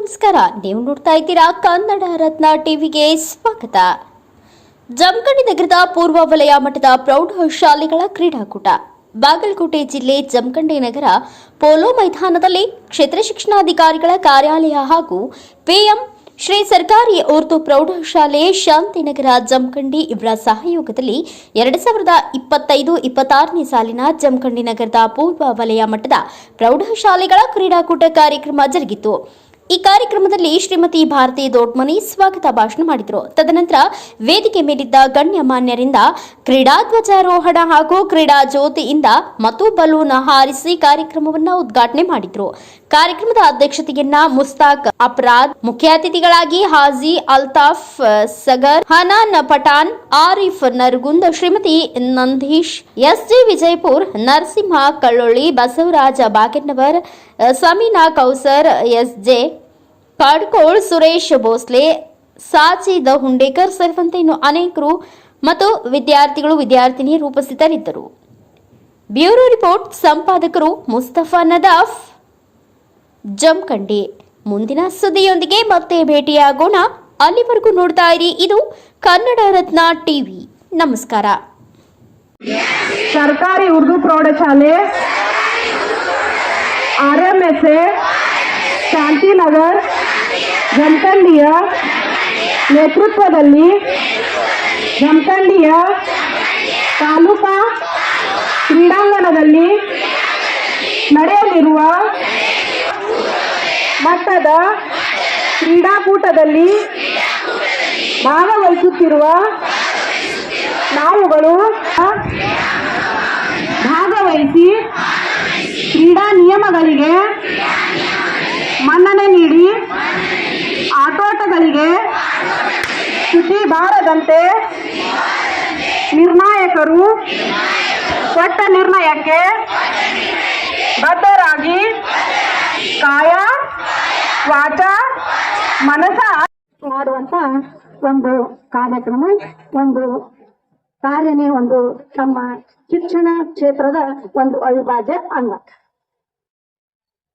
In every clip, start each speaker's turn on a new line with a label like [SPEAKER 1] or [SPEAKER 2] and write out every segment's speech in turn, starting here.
[SPEAKER 1] ನಮಸ್ಕಾರ. ನೀವು ನೋಡ್ತಾ ಇದ್ದೀರಾ ಕನ್ನಡ ರತ್ನ ಟಿವಿಗೆ ಸ್ವಾಗತ. ಜಮಖಂಡಿ ನಗರದ ಪೂರ್ವ ವಲಯ ಮಠದ ಪ್ರೌಢಶಾಲೆಗಳ ಕ್ರೀಡಾಕೂಟ. ಬಾಗಲಕೋಟೆ ಜಿಲ್ಲೆ ಜಮಖಂಡಿ ನಗರ ಪೋಲೋ ಮೈದಾನದಲ್ಲಿ ಕ್ಷೇತ್ರ ಶಿಕ್ಷಣಾಧಿಕಾರಿಗಳ ಕಾರ್ಯಾಲಯ ಹಾಗೂ ಪಿಎಂ ಶ್ರೀ ಸರ್ಕಾರಿ ಉರ್ದು ಪ್ರೌಢಶಾಲೆ ಶಾಂತಿನಗರ ಜಮಖಂಡಿ ಇವರ ಸಹಯೋಗದಲ್ಲಿ ಎರಡು ಸಾವಿರದ ಇಪ್ಪತ್ತೈದು ಇಪ್ಪತ್ತಾರನೇ ಸಾಲಿನ ಜಮಖಂಡಿ ನಗರದ ಪೂರ್ವ ವಲಯ ಮಟ್ಟದ ಪ್ರೌಢಶಾಲೆಗಳ ಕ್ರೀಡಾಕೂಟ ಕಾರ್ಯಕ್ರಮ ಜರುಗಿತು. ಈ ಕಾರ್ಯಕ್ರಮದಲ್ಲಿ ಶ್ರೀಮತಿ ಭಾರತಿ ದೊಡ್ಮನಿ ಸ್ವಾಗತ ಭಾಷಣ ಮಾಡಿದರು. ತದನಂತರ ವೇದಿಕೆ ಮೇಲಿದ್ದ ಗಣ್ಯಮಾನ್ಯರಿಂದ ಕ್ರೀಡಾ ಧ್ವಜಾರೋಹಣ ಹಾಗೂ ಕ್ರೀಡಾ ಜ್ಯೋತಿಯಿಂದ ಮತ್ತು ಬಲೂನ್ ಹಾರಿಸಿ ಕಾರ್ಯಕ್ರಮವನ್ನು ಉದ್ಘಾಟನೆ ಮಾಡಿದರು. ಕಾರ್ಯಕ್ರಮದ ಅಧ್ಯಕ್ಷತೆಯನ್ನ ಮುಸ್ತಾಕ್ ಅಪರಾಧ್ ಮುಖ್ಯ ಅತಿಥಿಗಳಾಗಿ Haji Altaf, Sagar, Hanan Pathan, Arif Nargund, Shrimati Nandish S S G Vijaypur, Narasimha Kallolli, Basavaraj Bagennavar Samina Kausar, S J Kadkol, Suresh Bhosale Sachida Hundekar ಸೇರಿದಂತೆ ಇನ್ನು ಅನೇಕರು ಮತ್ತು ವಿದ್ಯಾರ್ಥಿಗಳು, ವಿದ್ಯಾರ್ಥಿನಿಯರು ಉಪಸ್ಥಿತರಿದ್ದರು. ಬ್ಯೂರೋ ರಿಪೋರ್ಟ್, ಸಂಪಾದಕರು ಮುಸ್ತಫಾ ನದಾಫ್, ಜಮಖಂಡಿ. ಮುಂದಿನ ಸುದ್ದಿಯೊಂದಿಗೆ ಮತ್ತೆ ಭೇಟಿಯಾಗೋಣ. ಅಲ್ಲಿವರೆಗೂ ನೋಡ್ತಾ ಇರಿ, ಇದು ಕನ್ನಡ ರತ್ನ ಟಿವಿ. ನಮಸ್ಕಾರ.
[SPEAKER 2] ಸರ್ಕಾರಿ ಉರ್ದು ಪ್ರೌಢಶಾಲೆ R M S A Shantinagar ಜಮಖಂಡಿಯ ನೇತೃತ್ವದಲ್ಲಿ ಜಮಖಂಡಿಯ ತಾಲೂಕಾ ಕ್ರೀಡಾಂಗಣದಲ್ಲಿ ನಡೆಯಲಿರುವ ಮಟ್ಟದ ಕ್ರೀಡಾಕೂಟದಲ್ಲಿ ಭಾಗವಹಿಸುತ್ತಿರುವ ನಾವುಗಳು ಭಾಗವಹಿಸಿ ಕ್ರೀಡಾ ನಿಯಮಗಳಿಗೆ ಮನ್ನಣೆ ನೀಡಿ ಆಟೋಟಗಳಿಗೆ ಚ್ಯುತಿ ಬಾರದಂತೆ ನಿರ್ಣಾಯಕರು ಕೊಟ್ಟ ನಿರ್ಣಯಕ್ಕೆ ಬದ್ಧರಾಗಿ ಕಾಯ, ವಾಚ, ಮನಸ ಮಾಡುವಂತ ಒಂದು ಕಾರ್ಯಕ್ರಮ, ಒಂದು ಕಾರ್ಯನೇ ಒಂದು ತಮ್ಮ ಶಿಕ್ಷಣ ಕ್ಷೇತ್ರದ ಒಂದು ಅವಿಭಾಜ್ಯ ಅಂಗ.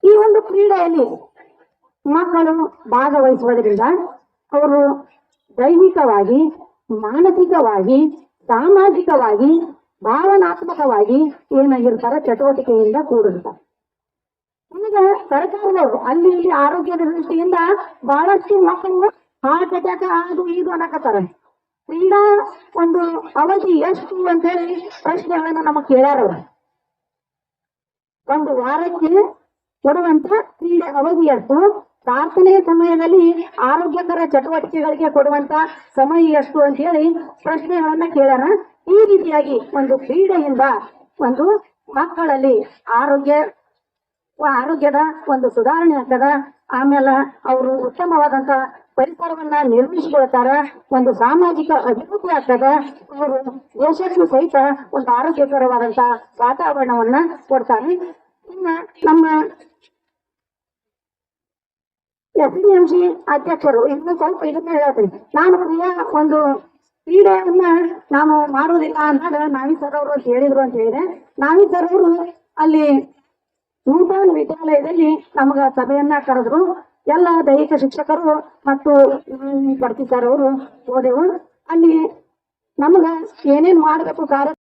[SPEAKER 2] ಈ ಒಂದು ಕ್ರೀಡೆಯಲ್ಲಿ ಮಕ್ಕಳು ಭಾಗವಹಿಸುವುದರಿಂದ ಅವರು ದೈಹಿಕವಾಗಿ, ಮಾನಸಿಕವಾಗಿ, ಸಾಮಾಜಿಕವಾಗಿ, ಭಾವನಾತ್ಮಕವಾಗಿ ಏನಾಗಿರ್ತಾರೆ, ಚಟುವಟಿಕೆಯಿಂದ ಕೂಡಿರ್ತಾರೆ. ಈಗ ಸರ್ಕಾರದವರು ಅಲ್ಲಿ ಇಲ್ಲಿ ಆರೋಗ್ಯದ ದೃಷ್ಟಿಯಿಂದ ಬಹಳಷ್ಟು ಮಕ್ಕಳು ಹಾರ್ಟ್ ಅಟ್ಯಾಕ್ ಅದು ಇದು ಅನ್ನಕತ್ತಾರ. ಕ್ರೀಡಾ ಒಂದು ಅವಧಿ ಎಷ್ಟು ಅಂತ ಹೇಳಿ ಪ್ರಶ್ನೆಗಳನ್ನ ನಮಗೆ ಕೇಳ್ಯಾರ ಅವ್ರು. ಒಂದು ವಾರಕ್ಕೆ ಕೊಡುವಂತ ಕ್ರೀಡೆ ಅವಧಿ ಎಷ್ಟು? ಪ್ರಾರ್ಥನೆಯ ಸಮಯದಲ್ಲಿ ಆರೋಗ್ಯಕರ ಚಟುವಟಿಕೆಗಳಿಗೆ ಕೊಡುವಂತ ಸಮಯ ಎಷ್ಟು ಅಂತ ಹೇಳಿ ಪ್ರಶ್ನೆಗಳನ್ನ ಕೇಳೋಣ. ಈ ರೀತಿಯಾಗಿ ಒಂದು ಕ್ರೀಡೆಯಿಂದ ಒಂದು ಮಕ್ಕಳಲ್ಲಿ ಆರೋಗ್ಯ, ಆರೋಗ್ಯದ ಒಂದು ಸುಧಾರಣೆ ಆಗ್ತದ. ಆಮೇಲೆ ಅವರು ಉತ್ತಮವಾದಂತ ಪರಿಸರವನ್ನ ನಿರ್ಮಿಸಿಕೊಳ್ತಾರ, ಒಂದು ಸಾಮಾಜಿಕ ಅಭಿವೃದ್ಧಿ ಆಗ್ತದ. ಅವರು ದೇಶಕ್ಕೂ ಸಹಿತ ಒಂದು ಆರೋಗ್ಯಕರವಾದಂತ ವಾತಾವರಣವನ್ನ ಕೊಡ್ತಾರೆ. ಇನ್ನ ನಮ್ಮ ಎಸ್ ಡಿ ಎಂ ಸಿ ಅಧ್ಯಕ್ಷರು ಇನ್ನು ಸ್ವಲ್ಪ ಇದನ್ನ ಹೇಳ್ತೀನಿ. ನಾನು ಒಂದು ಕ್ರೀಡೆಯನ್ನ ನಾನು ಮಾಡೋದಿಲ್ಲ ಅಂದಾಗ ನಾವಿ ಸರ್ ಅವರು ಹೇಳಿದ್ರು ಅಂತ ಹೇಳಿದೆ. ನಾವಿ ಸರ್ ಅವರು ಅಲ್ಲಿ ನೂತನ ವಿದ್ಯಾಲಯದಲ್ಲಿ ನಮಗ ಸಭೆಯನ್ನ ಕರೆದ್ರು. ಎಲ್ಲ ದೈಹಿಕ ಶಿಕ್ಷಕರು ಮತ್ತು ಬರ್ತಿದ್ದಾರೆ ಅವರು ಹೋದೆವು. ಅಲ್ಲಿ ನಮಗ ಏನೇನ್ ಮಾಡಬೇಕು ಕಾರ್ಯ